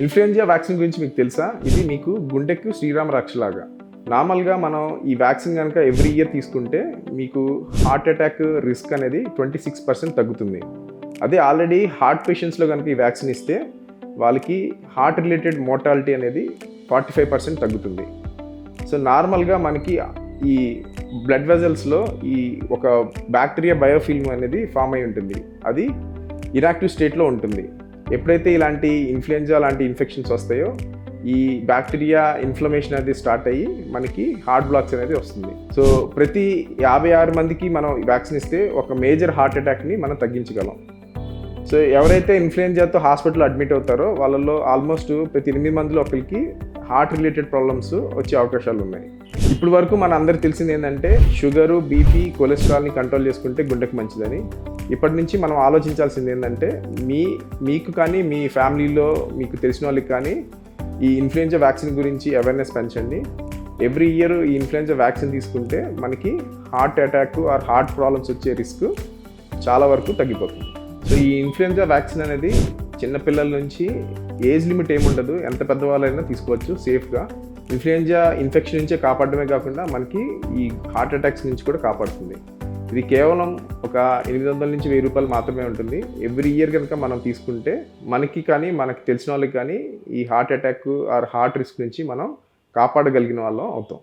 Influenza vaccine గురించి మీకు తెలుసా? ఇది మీకు గుండెకు శ్రీరామ రక్షలాగా. నార్మల్గా మనం ఈ వ్యాక్సిన్ కనుక ఎవ్రీ ఇయర్ తీసుకుంటే మీకు హార్ట్ అటాక్ రిస్క్ అనేది ట్వంటీ సిక్స్ పర్సెంట్ తగ్గుతుంది. అదే ఆల్రెడీ హార్ట్ పేషెంట్స్లో కనుక ఈ వ్యాక్సిన్ ఇస్తే వాళ్ళకి హార్ట్ రిలేటెడ్ మోర్టాలిటీ అనేది ఫార్టీ ఫైవ్ పర్సెంట్ తగ్గుతుంది. సో నార్మల్గా మనకి ఈ బ్లడ్ వెజల్స్లో ఈ ఒక బ్యాక్టీరియా బయోఫిల్మ్ అనేది ఫామ్ అయి ఉంటుంది. అది ఇరాక్టివ్ స్టేట్లో ఉంటుంది. ఎప్పుడైతే ఇలాంటి ఇన్ఫ్లుయెంజా లాంటి ఇన్ఫెక్షన్స్ వస్తాయో ఈ బ్యాక్టీరియా ఇన్ఫ్లమేషన్ అనేది స్టార్ట్ అయ్యి మనకి హార్ట్ బ్లాక్స్ అనేది వస్తుంది. సో ప్రతి యాభై ఆరు మందికి మనం వ్యాక్సిన్ ఇస్తే ఒక మేజర్ హార్ట్ అటాక్ని మనం తగ్గించగలం. సో ఎవరైతే ఇన్ఫ్లుయెంజాతో హాస్పిటల్ అడ్మిట్ అవుతారో వాళ్ళల్లో ఆల్మోస్ట్ ప్రతి ఎనిమిది మందిలో ఒకరికి హార్ట్ రిలేటెడ్ ప్రాబ్లమ్స్ వచ్చే అవకాశాలు ఉన్నాయి. ఇప్పుడు వరకు మన అందరికి తెలిసింది ఏంటంటే షుగరు బీపీ కొలెస్ట్రాల్ని కంట్రోల్ చేసుకుంటే గుండెకు మంచిదని. ఇప్పటి నుంచి మనం ఆలోచించాల్సింది ఏంటంటే మీ మీకు కానీ మీ ఫ్యామిలీలో మీకు తెలిసిన వాళ్ళకి కానీ ఈ ఇన్ఫ్లుయెంజా వ్యాక్సిన్ గురించి అవేర్నెస్ పెంచండి. ఎవ్రీ ఇయర్ ఈ ఇన్ఫ్లుయెంజా వ్యాక్సిన్ తీసుకుంటే మనకి heart attack or heart problems వచ్చే రిస్క్ చాలా వరకు తగ్గిపోతుంది. సో ఈ ఇన్ఫ్లుయెంజా వ్యాక్సిన్ అనేది చిన్నపిల్లల నుంచి ఏజ్ లిమిట్ ఏముండదు. ఎంత పెద్దవాళ్ళైనా తీసుకోవచ్చు సేఫ్గా ఇన్ఫ్లుయెంజా ఇన్ఫెక్షన్ నుంచే కాపాడమే కాకుండా మనకి ఈ హార్ట్ అటాక్స్ నుంచి కూడా కాపాడుతుంది. ఇది కేవలం ఒక ఎనిమిది వందల నుంచి వెయ్యి రూపాయలు మాత్రమే ఉంటుంది. ఎవ్రీ ఇయర్ కనుక మనం తీసుకుంటే మనకి కానీ మనకి తెలిసిన వాళ్ళకి కానీ ఈ heart attack or heart risk నుంచి మనం కాపాడగలిగిన వాళ్ళం అవుతాం.